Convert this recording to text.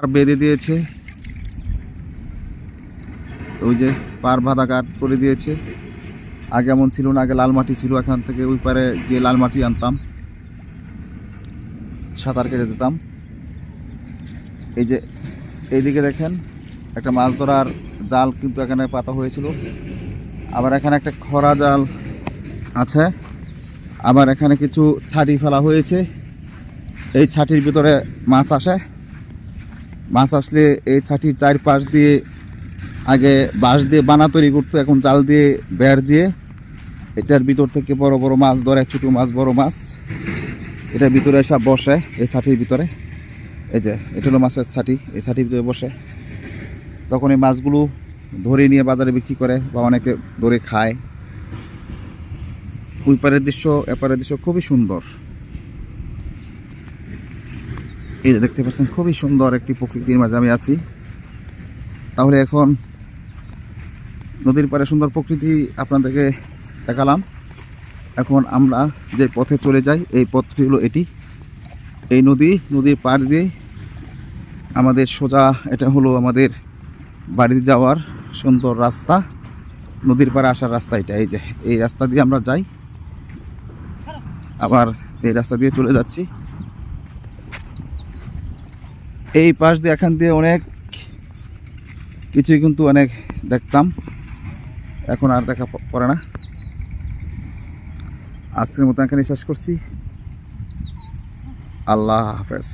আর বেঁধে দিয়েছে। ওই যে পার বাঁধা কাঠ করে দিয়েছে। আগে এমন ছিল না, আগে লাল মাটি ছিল, এখান থেকে ওই পারে গিয়ে লাল মাটি আনতাম। সাঁতার কেটে যেতাম এই যে এইদিকে দেখেন, একটা মাছ ধরার জাল কিন্তু এখানে পাতা হয়েছিল। আবার এখানে একটা খরা জাল আছে। আবার এখানে কিছু ছাটি ফেলা হয়েছে। এই ছাটির ভিতরে মাছ আসে। মাছ আসলে এই ছাটির চারপাশ দিয়ে, আগে বাঁশ দিয়ে বানা তৈরি করতো, এখন জাল দিয়ে বেড় দিয়ে। এটার ভিতর থেকে বড় বড় মাছ ধরে, ছোটো মাছ, বড় মাছ। এটার ভিতরে সব বসে, এই ছাটির ভিতরে। এই যে, এটা হলো মাছের ছাটি, এই ছাটির ভিতরে বসে। তখন এই মাছগুলো ধরে নিয়ে বাজারে বিক্রি করে বা অনেকে ধরে খায়। ওই পারের দৃশ্য এপারের দৃশ্য খুবই সুন্দর। এই যে দেখতে পাচ্ছেন, খুবই সুন্দর একটি প্রকৃতির মাঝে আমি আছি। তাহলে এখন নদীর পাড়ে সুন্দর প্রকৃতি আপনাদেরকে দেখালাম। এখন আমরা যে পথে চলে যাই, এই পথটি হলো এটি। এই নদী, নদীর পাড় দিয়ে আমাদের সোজা, এটা হলো আমাদের বাড়িতে যাওয়ার সুন্দর রাস্তা। নদীর পাড়ে আসার রাস্তা এটা, এই যে, এই রাস্তা দিয়ে আমরা যাই। আবার এই রাস্তা দিয়ে চলে যাচ্ছি। এই পাশ দিয়ে এখান দিয়ে অনেক কিছুই কিন্তু অনেক দেখতাম। এখন আর দেখা পড়ে না। আজকের মতো এখানে শেষ করছি। আল্লাহ হাফেজ।